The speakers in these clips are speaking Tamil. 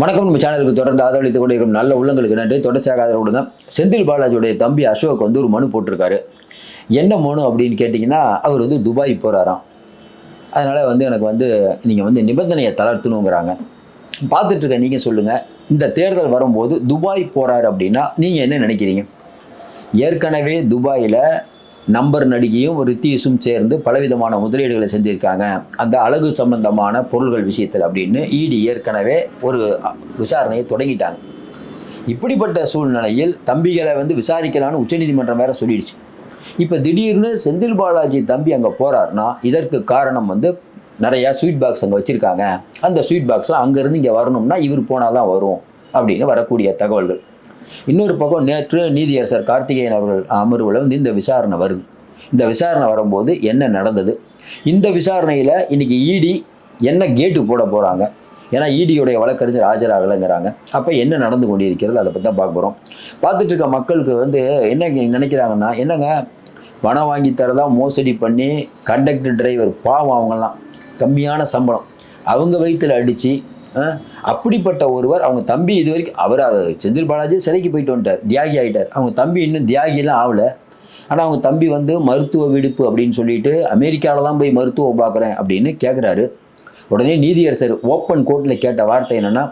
வணக்கம் நம்ம சேனலுக்கு தொடர்ந்து ஆதரவளித்துக் கொண்டிருக்கும் நல்ல உள்ளங்களுக்கு நன்றி. தொடர்ச்சியாக ஆதரவு கொடுங்க செந்தில் பாலாஜியுடைய தம்பி அசோக் வந்து ஒரு மனு போட்டிருக்காரு. என்ன மனு அப்படின்னு கேட்டிங்கன்னா அவர் வந்து துபாய் போகிறாராம் அதனால் வந்து எனக்கு வந்து நீங்கள் வந்து நிபந்தனையை தளர்த்தணுங்கிறாங்க. பார்த்துட்ருக்க நீங்கள் சொல்லுங்கள் இந்த தேர்தல் வரும்போது துபாய் போகிறாரு அப்படின்னா நீங்கள் என்ன நினைக்கிறீங்க? ஏற்கனவே துபாயில் நம்பர் நடிகையும் ரித்தீஷும் சேர்ந்து பலவிதமான முதலீடுகளை செஞ்சுருக்காங்க. அந்த அழகு சம்பந்தமான பொருள்கள் விஷயத்தில் அப்படின்னு இடி ஏற்கனவே ஒரு விசாரணையை தொடங்கிட்டாங்க. இப்படிப்பட்ட சூழ்நிலையில் தம்பிகளை வந்து விசாரிக்கலான்னு உச்சநீதிமன்றம் வேற சொல்லிடுச்சு. இப்போ திடீர்னு செந்தில் பாலாஜி தம்பி அங்கே போகிறாருன்னா இதற்கு காரணம் வந்து நிறையா ஸ்வீட் பாக்ஸ் அங்கே வச்சுருக்காங்க. அந்த ஸ்வீட் பாக்ஸில் அங்கேருந்து இங்கே வரணும்னா இவர் போனால் தான் வரும் அப்படின்னு வரக்கூடிய தகவல்கள். இன்னொரு பக்கம் நேற்று நீதியரசர் கார்த்திகேயன் அவர்கள் அமர்வில் வந்து இந்த விசாரணை வருது. இந்த விசாரணை வரும்போது என்ன நடந்தது? இந்த விசாரணையில் இன்றைக்கி இடி என்ன கேட்டு போட போகிறாங்க ஏன்னா இடியுடைய வழக்கறிஞர் ஆஜராகலைங்கிறாங்க அப்போ என்ன நடந்து கொண்டிருக்கிறது? அதை பற்றி தான் பார்க்க போகிறோம் பார்த்துட்டு இருக்க மக்களுக்கு வந்து என்ன நினைக்கிறாங்கன்னா என்னங்க? பணம் வாங்கி தரதா மோசடி பண்ணி கண்டக்டர் டிரைவர் பாவம் அவங்கெல்லாம். கம்மியான சம்பளம். அவங்க வயிற்றில் அடித்து அப்படிப்பட்ட ஒருவர் அவங்க தம்பி இது வரைக்கும் அவர் செந்தில் பாலாஜி சிறைக்கு போயிட்டு வந்துட்டார் தியாகி ஆகிட்டார் அவங்க தம்பி இன்னும் தியாகிலாம் ஆகலை. ஆனால் அவங்க தம்பி வந்து மருத்துவ விடுப்பு அப்படின்னு சொல்லிட்டு அமெரிக்காவில் தான் போய் மருத்துவம் பார்க்குறேன் அப்படின்னு கேட்குறாரு உடனே நீதியரசர் ஓப்பன் கோர்ட்டில் கேட்ட வார்த்தை என்னென்னா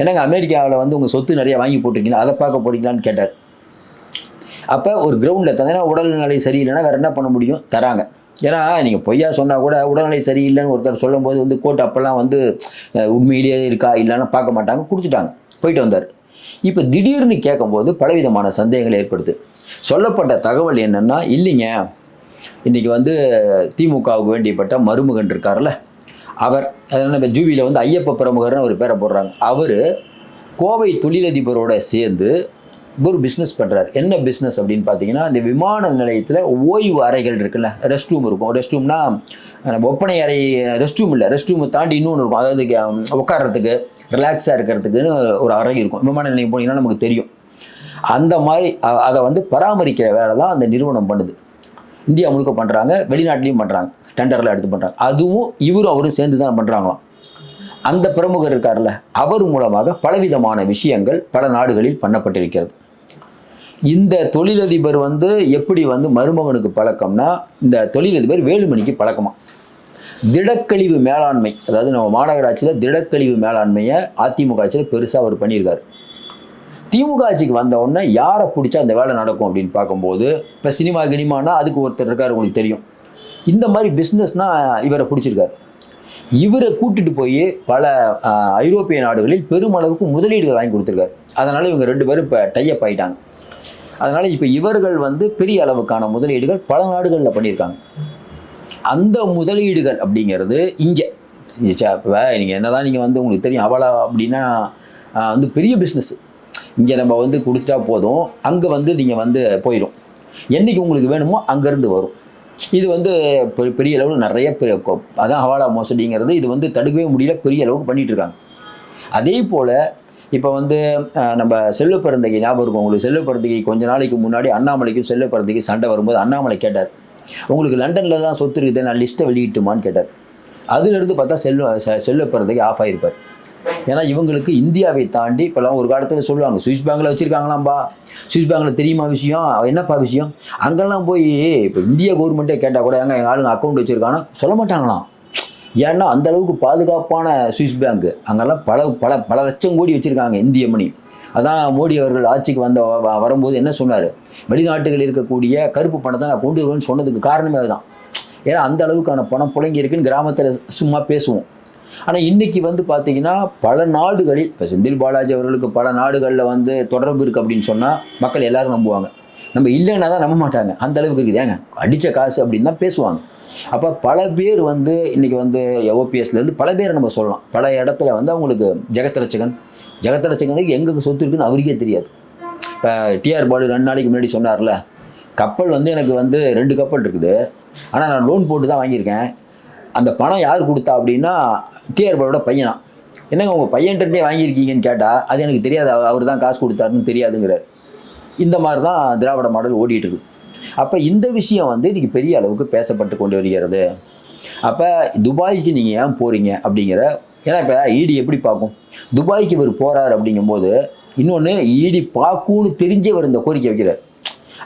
என்னங்க அமெரிக்காவில் வந்து உங்கள் சொத்து நிறைய வாங்கி போட்டிருக்கீங்களா? அதை பார்க்க போறீங்களான்னு கேட்டார். அப்போ ஒரு கிரவுண்டில் தந்தேன்னா உடல்நிலை சரியில்லைன்னா வேறு என்ன பண்ண முடியும்? தராங்க. ஏன்னா நீங்கள் பொய்யா சொன்னால் கூட உடல்நிலை சரியில்லைன்னு ஒருத்தர் சொல்லும்போது வந்து கோர்ட் அப்போல்லாம் வந்து உண்மையிலேயே இருக்கா இல்லைன்னு பார்க்க மாட்டாங்க கொடுத்துட்டாங்க. போயிட்டு வந்தார். இப்போ திடீர்னு கேட்கும்போது பலவிதமான சந்தேகங்கள் ஏற்படுது. சொல்லப்பட்ட தகவல் என்னென்னா இல்லைங்க. இன்றைக்கி வந்து திமுகவுக்கு வேண்டியப்பட்ட மருமகன் இருக்கார்ல அவர் அதனால் நம்ம ஜூவியில் வந்து ஐயப்ப பிரமுகர்னு ஒரு பேரை போடுறாங்க. அவர் கோவை தொழிலதிபரோட சேர்ந்து ஒரு பிஸ்னஸ் பண்ணுறார் என்ன பிஸ்னஸ் அப்படின்னு பார்த்தீங்கன்னா இந்த விமான நிலையத்தில் ஓய்வு அறைகள் இருக்குல்ல ரெஸ்ட் ரூம் இருக்கும். ரெஸ்ட் ரூம்னா நம்ம ஒப்பனை அறை ரெஸ்ட் ரூம் இல்லை ரெஸ்ட் ரூமை தாண்டி இன்னொன்று இருக்கும். அதாவது உட்காடுறதுக்கு ரிலாக்ஸாக இருக்கிறதுக்குன்னு ஒரு அறை இருக்கும். விமான நிலையம் போனீங்கன்னா நமக்கு தெரியும். அந்த மாதிரி அதை வந்து பராமரிக்கிற வேலை தான் அந்த நிறுவனம் பண்ணுது. இந்தியா முழுக்க பண்ணுறாங்க வெளிநாட்டிலையும் பண்ணுறாங்க டெண்டரில் எடுத்து பண்ணுறாங்க அதுவும் இவரும் அவரும் சேர்ந்து தான் பண்ணுறாங்களாம் அந்த பிரமுகர் இருக்கார்ல அவர் மூலமாக பலவிதமான விஷயங்கள் பல நாடுகளில் பண்ணப்பட்டிருக்கிறது. இந்த தொழிலதிபர் வந்து எப்படி வந்து மருமகனுக்கு பழக்கம்னா இந்த தொழிலதிபர் வேலுமணிக்கு பழக்கமா? திடக்கழிவு மேலாண்மை அதாவது நம்ம மாநகராட்சியில் திடக்கழிவு மேலாண்மையை அதிமுக ஆட்சியில் பெருசாக அவர் பண்ணியிருக்காரு. திமுக ஆட்சிக்கு வந்த உடனே யாரை பிடிச்சா அந்த வேலை நடக்கும் அப்படின்னு பார்க்கும்போது இப்போ சினிமா கினிமானா அதுக்கு ஒருத்தர் இருக்கார் உங்களுக்கு தெரியும். இந்த மாதிரி பிஸ்னஸ்னால் இவரை பிடிச்சிருக்காரு. இவரை கூட்டிட்டு போய் பல ஐரோப்பிய நாடுகளில் பெருமளவுக்கு முதலீடுகள் வாங்கி கொடுத்துருக்காரு. அதனால் இவங்க ரெண்டு பேரும் இப்போ டைப் ஆகிட்டாங்க அதனால் இப்போ இவர்கள் வந்து பெரிய அளவுக்கான முதலீடுகள் பல நாடுகளில் பண்ணியிருக்காங்க. அந்த முதலீடுகள் அப்படிங்கிறது இங்கே நீங்கள் என்ன தான் நீங்கள் வந்து உங்களுக்கு தெரியும் அவளா அப்படின்னா வந்து பெரிய பிஸ்னஸ் இங்கே நம்ம வந்து கொடுத்துட்டா போதும் அங்கே வந்து நீங்கள் வந்து போயிடும் என்றைக்கு உங்களுக்கு வேணுமோ அங்கேருந்து வரும். இது வந்து பெ- பெரிய அளவில் நிறைய பெரிய அதான் ஹவாலா மோசடிங்கிறது இது வந்து தடுக்கவே முடியல பெரிய அளவுக்கு பண்ணிகிட்ருக்காங்க இருக்காங்க. அதே போல் இப்போ வந்து நம்ம செல்வ பிறந்தகை ஞாபகம் இருக்கும். உங்களுக்கு செல்வ பிறந்தகை கொஞ்ச நாளைக்கு முன்னாடி அண்ணாமலைக்கும் செல்வ பிறந்தகை சண்டை வரும்போது அண்ணாமலை கேட்டார். உங்களுக்கு லண்டனில் தான் சொத்து இருக்குது நான் லிஸ்ட்டை வெளியிட்டுமான்னு கேட்டார். அதுலேருந்து பார்த்தா செல்வ செ- செல்வ பிறந்தகை ஆஃப் ஆகிருப்பார் ஏன்னா இவங்களுக்கு இந்தியாவை தாண்டி இப்போலாம் ஒரு காலத்தில் சொல்லுவாங்க சுவிஸ் பேங்கில் வச்சுருக்காங்களாம்பா. சுவிஸ் பேங்கில் தெரியுமா விஷயம்? என்னப்பா விஷயம்? அங்கெல்லாம் போய் இப்போ இந்திய கவர்மெண்ட்டே கேட்டால் கூட எங்கள் எங்கள் ஆளுங்க அக்கௌண்ட் வச்சுருக்காங்கன்னா சொல்ல மாட்டாங்களாம். ஏன்னா அந்த அளவுக்கு பாதுகாப்பான சுவிஸ் பேங்க். அங்கெல்லாம் பல பல பல லட்சம் கோடி வச்சுருக்காங்க இந்திய மணி. அதான் மோடி அவர்கள் ஆட்சிக்கு வந்த வ- வரும்போது என்ன சொன்னார்? வெளிநாட்டுகளில் இருக்கக்கூடிய கருப்பு பணத்தை நான் கொண்டு வருவேன்னு சொன்னதுக்கு காரணமே அதுதான். ஏன்னா அந்த அளவுக்கான பணம் புழங்கி இருக்குன்னு கிராமத்தில் சும்மா பேசுவோம். ஆனால் இன்றைக்கி வந்து பார்த்தீங்கன்னா பல நாடுகளில் இப்போ செந்தில் பாலாஜி அவர்களுக்கு பல நாடுகளில் வந்து தொடர்பு இருக்குது அப்படின்னு சொன்னால் மக்கள் எல்லோரும் நம்புவாங்க. நம்ம இல்லைன்னா தான் நம்ப மாட்டாங்க. அந்த அளவுக்கு இருக்குது. ஏங்க அடித்த காசு அப்படின்னு தான் பேசுவாங்க. அப்போ பல பேர் வந்து இன்றைக்கி வந்து ஓபிஎஸ்லேருந்து பல பேர் நம்ம சொல்லலாம். பல இடத்துல வந்து அவங்களுக்கு ஜெகத்ரட்சகன் ஜெகத்ரட்சகனுக்கு எங்கே சொத்து இருக்குன்னு அவருக்கே தெரியாது. இப்போ டிஆர் பாலு ரெண்டு நாளைக்கு முன்னாடி சொன்னார்ல கப்பல் வந்து எனக்கு வந்து ரெண்டு கப்பல் இருக்குது. ஆனால் நான் லோன் போட்டு தான் வாங்கியிருக்கேன். அந்த பணம் யார் கொடுத்தா அப்படின்னா டிஆர் பாலோட பையனா என்னங்க உங்கள் பையன்கிட்டருந்தே வாங்கியிருக்கீங்கன்னு கேட்டால் அது எனக்கு தெரியாது. அவர் தான் காசு கொடுத்தாருன்னு தெரியாதுங்கிறார். இந்த மாதிரி தான் திராவிட மாடல் ஓடிட்டு இருக்குது அப்போ இந்த விஷயம் வந்து இன்றைக்கி பெரிய அளவுக்கு பேசப்பட்டு கொண்டு வருகிறது. அப்போ துபாய்க்கு நீங்கள் ஏன் போகிறீங்க அப்படிங்கிற ஏன்னா இப்போ ஈடி எப்படி பார்க்கும்? துபாய்க்கு இவர் போகிறார் அப்படிங்கும்போது இன்னொன்று ஈடி பார்க்கும்னு தெரிஞ்சவர் இந்த கோரிக்கை வைக்கிறார்.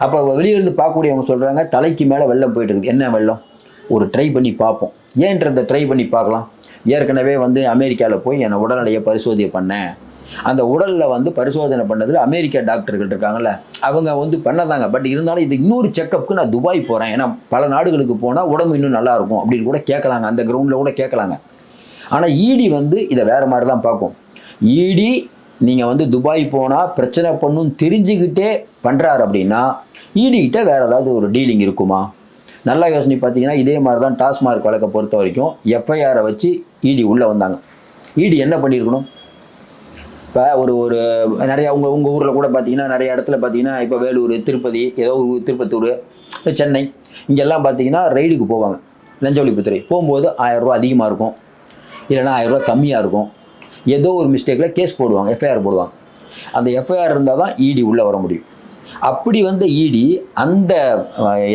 அப்போ வெளியிருந்து பார்க்கக்கூடியவங்க சொல்கிறாங்க தலைக்கு மேலே வெள்ளம் போயிட்டு இருக்குது. என்ன வெள்ளம்? ஒரு ட்ரை பண்ணி பார்ப்போம். ஏன்றதை ட்ரை பண்ணி பார்க்கலாம். ஏற்கனவே வந்து அமெரிக்காவில் போய் என்னை உடல்நிலையை பரிசோதனை பண்ணேன். அந்த உடலில் வந்து பரிசோதனை பண்ணதில் அமெரிக்கா டாக்டர்கள் இருக்காங்கல்ல அவங்க வந்து பண்ணதாங்க. பட் இருந்தாலும் இது இன்னொரு செக்கப்புக்கு நான் துபாய் போகிறேன் ஏன்னா பல நாடுகளுக்கு போனால் உடம்பு இன்னும் நல்லாயிருக்கும் அப்படின்னு கூட கேட்கலாங்க அந்த கிரவுண்டில் கூட கேட்கலாங்க ஆனால் ஈடி வந்து இதை வேறு மாதிரி தான் பார்க்கும் ஈடி நீங்கள் வந்து துபாய் போனால் பிரச்சனை பண்ணுன்னு தெரிஞ்சுக்கிட்டே பண்ணுறாரு அப்படின்னா ஈடிக்கிட்ட வேறு ஏதாவது ஒரு டீலிங் இருக்குமா? நல்லா யோசனை பார்த்தீங்கன்னா இதே மாதிரி தான் டாஸ்மார்க் வழக்கை பொறுத்த வரைக்கும் எஃப்ஐஆரை வச்சு இடி உள்ளே வந்தாங்க. இடி என்ன பண்ணியிருக்கணும்? இப்போ ஒரு ஒரு நிறையா உங்கள் உங்கள் ஊரில் கூட பார்த்தீங்கன்னா நிறைய இடத்துல பார்த்தீங்கன்னா இப்போ வேலூர் திருப்பதி ஏதோ ஒரு திருப்பத்தூர் சென்னை இங்கெல்லாம் பார்த்தீங்கன்னா ரைடுக்கு போவாங்க. லஞ்ச ஒழிப்புத்துறை போகும்போது ஆயிரரூவா அதிகமாக இருக்கும். இல்லைன்னா ஆயிரரூவா கம்மியாக இருக்கும். ஏதோ ஒரு மிஸ்டேக்கில் கேஸ் போடுவாங்க எஃப்ஐஆர் போடுவாங்க. அந்த எஃப்ஐஆர் இருந்தால் தான் இடி உள்ளே வர முடியும். அப்படி வந்த இடி அந்த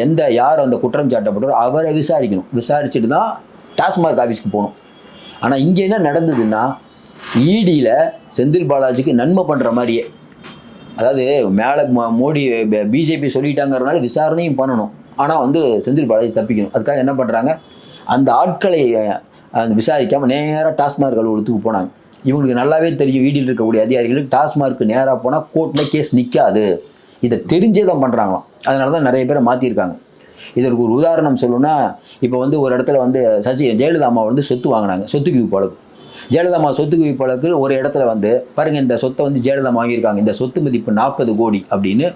எந்த யார் அந்த குற்றம் சாட்டப்பட்டாரோ அவரை விசாரிக்கணும். விசாரிச்சுட்டு தான் டாஸ்மார்க் ஆஃபீஸ்க்கு போகணும். ஆனால் இங்கே என்ன நடந்ததுன்னா ஈடியில் செந்தில் பாலாஜிக்கு நன்மை பண்ணுற மாதிரியே. அதாவது மேலே மோடி பிஜேபி சொல்லிட்டாங்கிறதுனால விசாரணையும் பண்ணணும். ஆனால் வந்து செந்தில் பாலாஜி தப்பிக்கணும். அதுக்காக என்ன பண்ணுறாங்க அந்த ஆட்களை அந்த விசாரிக்காமல் நேராக டாஸ்மார்க் அலுவலகத்துக்கு போனாங்க. இவங்களுக்கு நல்லாவே தெரியும் வீடியில் இருக்கக்கூடிய அதிகாரிகளுக்கு டாஸ்மார்க்கு நேராக போனால் கோர்ட்டில் கேஸ் நிற்காது இதை தெரிஞ்சே தான் பண்ணுறாங்களாம் அதனால தான் நிறைய பேரை மாற்றிருக்காங்க இதற்கு ஒரு உதாரணம் சொல்லணும்னா இப்போ வந்து ஒரு இடத்துல வந்து சச்சி ஜெயலலிதா அம்மா வந்து சொத்து வாங்கினாங்க. சொத்துக்கு குவிப்பு வழக்கு ஜெயலலிதா சொத்து குவிப்பு வழக்கு ஒரு இடத்துல வந்து பாருங்க இந்த சொத்தை வந்து ஜெயலலிதா வாங்கியிருக்காங்க. இந்த சொத்து மதிப்பு நாற்பது கோடி அப்படின்னு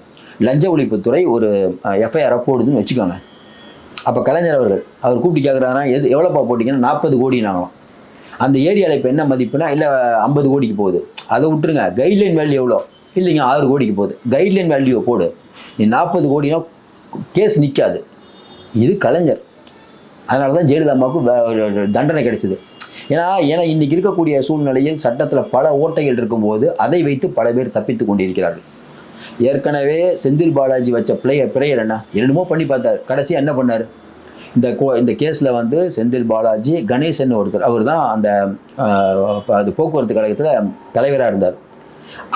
லஞ்ச ஒழிப்புத்துறை ஒரு எஃப்ஐஆரை போடுதுன்னு வச்சுக்கோங்க. அப்போ கலைஞர் அவர்கள் அவர் கூப்பிட்டு கேட்குறாங்கன்னா எது எவ்வளோப்பா போட்டிங்கன்னா நாற்பது கோடினாங்களாம். அந்த ஏரியாவில் இப்போ என்ன மதிப்புனா இல்லை ஐம்பது கோடிக்கு போகுது. அதை விட்டுருங்க. கைட்லைன் வேல்யூ எவ்வளோ? இல்லைங்க ஆறு கோடிக்கு போகுது. கைட்லைன் வேல்யூ போடு. நீ நாற்பது கோடினா கேஸ் நிற்காது இது கலைஞர். அதனால தான் ஜெயலலிதா அம்மாவுக்கு தண்டனை கிடைச்சிது. ஏன்னா ஏன்னா இன்றைக்கி இருக்கக்கூடிய சூழ்நிலையில் சட்டத்தில் பல ஓட்டைகள் இருக்கும்போது அதை வைத்து பல பேர் தப்பித்து கொண்டிருக்கிறார்கள். ஏற்கனவே செந்தில் பாலாஜி வச்ச பிளேயர் பிரேயர் என்ன? என்னமோ பண்ணி பார்த்தார். கடைசியாக என்ன பண்ணார்? இந்த கோ இந்த கேஸில் வந்து செந்தில் பாலாஜி கணேசன் ஒருத்தர் அவர் தான் அந்த அது போக்குவரத்து கழகத்தில் தலைவராக இருந்தார்.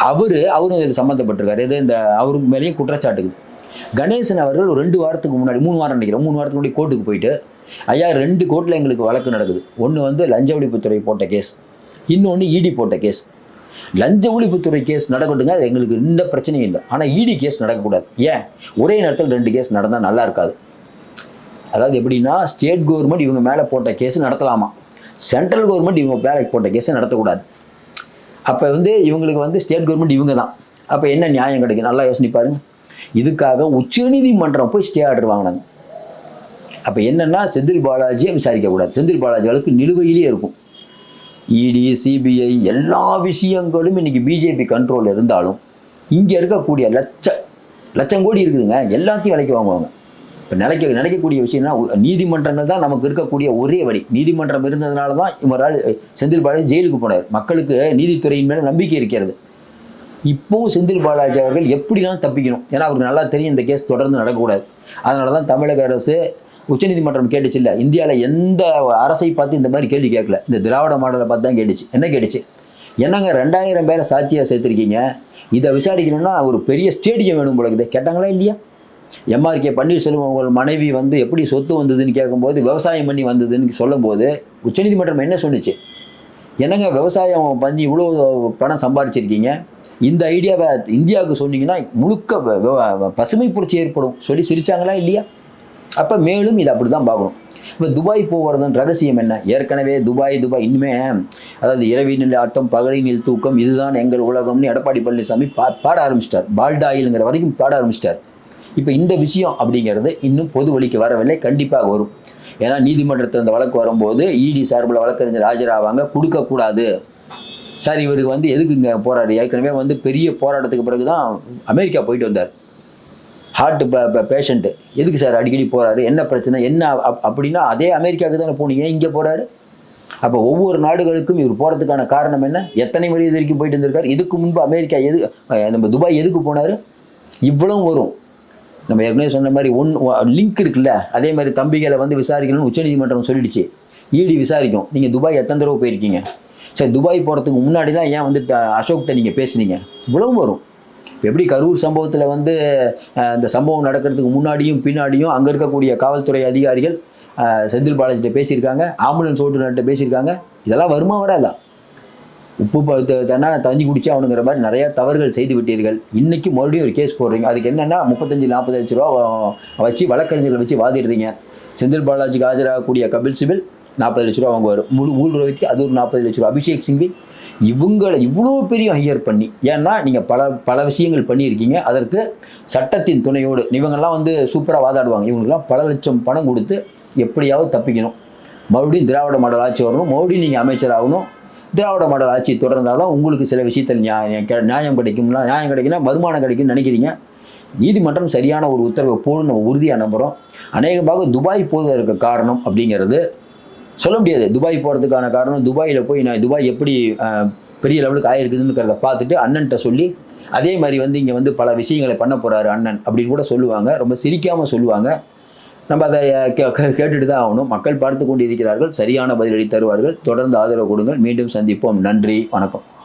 அவர் அவரும் இதில் சம்மந்தப்பட்டிருக்காரு இது இந்த அவருக்கு மேலேயும் குற்றச்சாட்டுக்குது. கணேசன் அவர்கள் ஒரு ரெண்டு வாரத்துக்கு முன்னாடி மூணு வாரம் நினைக்கிறேன் மூணு வாரத்துக்கு முன்னாடி கோர்ட்டுக்கு போயிட்டு ஐயா ரெண்டு கோர்ட்டில் எங்களுக்கு வழக்கு நடக்குது. ஒன்று வந்து லஞ்ச ஒழிப்புத்துறை போட்ட கேஸ் இன்னொன்று இடி போட்ட கேஸ். லஞ்ச ஒழிப்புத்துறை கேஸ் நடக்கட்டுங்க அது எங்களுக்கு எந்த பிரச்சனையும் இல்லை. ஆனால் இடி கேஸ் நடக்கக்கூடாது. ஏன்? ஒரே நேரத்தில் ரெண்டு கேஸ் நடந்தால் நல்லா இருக்காது. அதாவது எப்படின்னா ஸ்டேட் கவர்மெண்ட் இவங்க மேலே போட்ட கேஸ் நடத்தலாமா? சென்ட்ரல் கவர்மெண்ட் இவங்க மேலே போட்ட கேஸை நடத்தக்கூடாது. அப்போ வந்து இவங்களுக்கு வந்து ஸ்டேட் கவர்மெண்ட் இவங்க தான். அப்போ என்ன நியாயம் கிடைக்கும்? நல்லா யோசனை பாருங்கள் இதுக்காக உச்சநீதிமன்றம் போய் ஸ்டே ஆர்டர் வாங்கினாங்க. என்னென்னா செந்தில் பாலாஜியை விசாரிக்கக்கூடாது செந்தில் பாலாஜி வழக்கு நிலுவையிலேயே இருக்கும். இடி சிபிஐ எல்லா விஷயங்களும் இன்றைக்கி பிஜேபி கண்ட்ரோலில் இருந்தாலும் இங்கே இருக்கக்கூடிய லட்ச லட்சம் கோடி இருக்குதுங்க. எல்லாத்தையும் விலைக்கு வாங்குவாங்க. இப்போ நினைக்க நினைக்கக்கூடிய விஷயம்னா உ- நீதிமன்றங்கள் தான் நமக்கு இருக்கக்கூடிய ஒரே வழி. நீதிமன்றம் இருந்ததுனால தான் இவரால் செந்தில் பாலாஜி ஜெயிலுக்கு போனார். மக்களுக்கு நீதித்துறையின் மேலே நம்பிக்கை இருக்கிறது. இப்போவும் செந்தில் பாலாஜி அவர்கள் எப்படிலாம் தப்பிக்கணும்? ஏன்னா அவருக்கு நல்லா தெரியும் இந்த கேஸ் தொடர்ந்து நடக்கக்கூடாது. அதனால தான் தமிழக அரசு உச்சநீதிமன்றம் கேட்டுச்சு இல்லை. இந்தியாவில் எந்த அரசை பார்த்து இந்த மாதிரி கேள்வி கேட்கல. இந்த திராவிட மாடலை பார்த்து தான் கேட்டுச்சு. என்ன கேட்டுச்சு? என்னங்க ரெண்டாயிரம் பேரை சாட்சியாக சேர்த்துருக்கீங்க? இதை விசாரிக்கணும்னா ஒரு பெரிய ஸ்டேடியம் வேணும் போல இருக்குது. கேட்டாங்களா இல்லையா? எம்ஆர்கே பன்னீர்செல்வம் உங்கள் மனைவி வந்து எப்படி சொத்து வந்ததுன்னு கேட்கும்போது விவசாயம் பண்ணி வந்ததுன்னு சொல்லும்போது உச்சநீதிமன்றம் என்ன சொன்னுச்சு? என்னங்க விவசாயம் பண்ணி இவ்வளோ பணம் சம்பாதிச்சிருக்கீங்க இந்த ஐடியாவை இந்தியாவுக்கு சொன்னீங்கன்னா முழுக்க பசுமை புரட்சி ஏற்படும். சொல்லி சிரிச்சாங்களா இல்லையா? அப்போ மேலும் இதை அப்படி தான் பார்க்கணும். இப்போ துபாய் போகிறதன் ரகசியம் என்ன? ஏற்கனவே துபாய் துபாய் இன்னுமே அதாவது இரவினில் ஆட்டம் பகலினில் தூக்கம் இதுதான் எங்கள் உலகம்னு எடப்பாடி பழனிசாமி பா பாட ஆரம்பிச்சிட்டார். பால்டாயிலுங்கிற வரைக்கும் பாட ஆரம்பிச்சிட்டார். இப்போ இந்த விஷயம் அப்படிங்கிறது இன்னும் பொது வழிக்கு வரவில்லை கண்டிப்பாக வரும். ஏன்னா நீதிமன்றத்தில் இந்த வழக்கு வரும்போது இடி சார்பில் வழக்கறிஞர் ஆஜராவாங்க கொடுக்கக்கூடாது சார் இவருக்கு வந்து எதுக்கு இங்கே ஏற்கனவே வந்து பெரிய போராட்டத்துக்கு பிறகு தான் அமெரிக்கா போயிட்டு வந்தார். ஹார்ட் பேஷண்ட்டு எதுக்கு சார் அடிக்கடி போகிறாரு என்ன பிரச்சனை? என்ன அப்- அப்படின்னா அதே அமெரிக்காவுக்கு தானே போகணும் ஏன் இங்கே போகிறாரு அப்போ ஒவ்வொரு நாடுகளுக்கும் இவர் போகிறதுக்கான காரணம் என்ன? எத்தனை முறை இது வரைக்கும் போயிட்டு வந்திருக்காரு? இதுக்கு முன்பு அமெரிக்கா எது நம்ம துபாய் எதுக்கு போனார்? இவ்வளவும் வரும். நம்ம ஏற்கனவே சொன்ன மாதிரி ஒன் லிங்க் இருக்குல்ல? அதே மாதிரி தம்பிகளை வந்து விசாரிக்கணும்னு உச்சநீதிமன்றம் சொல்லிடுச்சு. ஈடி விசாரிக்கும். நீங்கள் துபாய் எத்தனை தடவை போயிருக்கீங்க? சரி துபாய் போகிறதுக்கு முன்னாடி தான் ஏன் வந்து அசோக்கிட்ட நீங்கள் பேசுனீங்க? இவ்வளவு வரும். இப்போ எப்படி கரூர் சம்பவத்தில் வந்து இந்த சம்பவம் நடக்கிறதுக்கு முன்னாடியும் பின்னாடியும் அங்கே இருக்கக்கூடிய காவல்துறை அதிகாரிகள் செந்தில் பாலாஜிட்ட பேசியிருக்காங்க ஆம்புலன்ஸ் ஓட்டுநர்கிட்ட பேசியிருக்காங்க. இதெல்லாம் வருமா வராதா? உப்பு ப- தஞ்சி குடிச்சு அவனுங்கிற மாதிரி நிறையா தவறுகள் செய்து விட்டீர்கள். இன்றைக்கி மறுபடியும் ஒரு கேஸ் போடுறீங்க. அதுக்கு என்னென்னா முப்பத்தஞ்சு நாற்பது லட்ச ரூபா வச்சு வழக்கறிஞர்களை வச்சு வாதிடுறீங்க. செந்தில் பாலாஜிக்கு ஆஜராகக்கூடிய கபில் சிபில் நாற்பது லட்ச ரூபா வாங்குவார். முழு ஊர் ரோஹித்க்கு அது ஒரு நாற்பது லட்ச ரூபா. அபிஷேக் சிங்வி இவங்களை இவ்வளோ பெரிய ஹையர் பண்ணி ஏன்னா நீங்கள் பல பல விஷயங்கள் பண்ணியிருக்கீங்க. அதற்கு சட்டத்தின் துணையோடு இவங்கெல்லாம் வந்து சூப்பராக வாதாடுவாங்க. இவங்களுக்குலாம் பல லட்சம் பணம் கொடுத்து எப்படியாவது தப்பிக்கணும். மறுபடியும் திராவிட மாடல் ஆட்சி வரணும். மறுபடியும் நீங்கள் அமைச்சர் ஆகணும். திராவிட மாடல் ஆட்சி தொடர்ந்தால் தான் உங்களுக்கு சில விஷயத்தில் நியாயம் நியாயம் கிடைக்கும்னா நியாயம் கிடைக்கும்னா வருமானம் கிடைக்கும்னு நினைக்கிறீங்க. நீதிமன்றம் சரியான ஒரு உத்தரவை போடணும். உறுதியாக நம்புகிறோம் அநேகமாக துபாய் போவதற்கு காரணம் அப்படிங்கிறது சொல்ல முடியாது. துபாய் போகிறதுக்கான காரணம் துபாயில் போய் நான் துபாய் எப்படி பெரிய லெவலுக்கு ஆயிருக்குதுங்கிறத பார்த்துட்டு அண்ணன்ட்ட சொல்லி அதே மாதிரி வந்து இங்கே வந்து பல விஷயங்களை பண்ண போகிறாரு அண்ணன் அப்படின்னு கூட சொல்லுவாங்க. ரொம்ப சிரிக்காமல் சொல்லுவாங்க. நம்ம அதை கே- கேட்டுட்டு தான் ஆகணும். மக்கள் பார்த்து கொண்டு இருக்கிறார்கள் சரியான பதிலடி தருவார்கள். தொடர்ந்து ஆதரவு கொடுங்கள். மீண்டும் சந்திப்போம். நன்றி. வணக்கம்.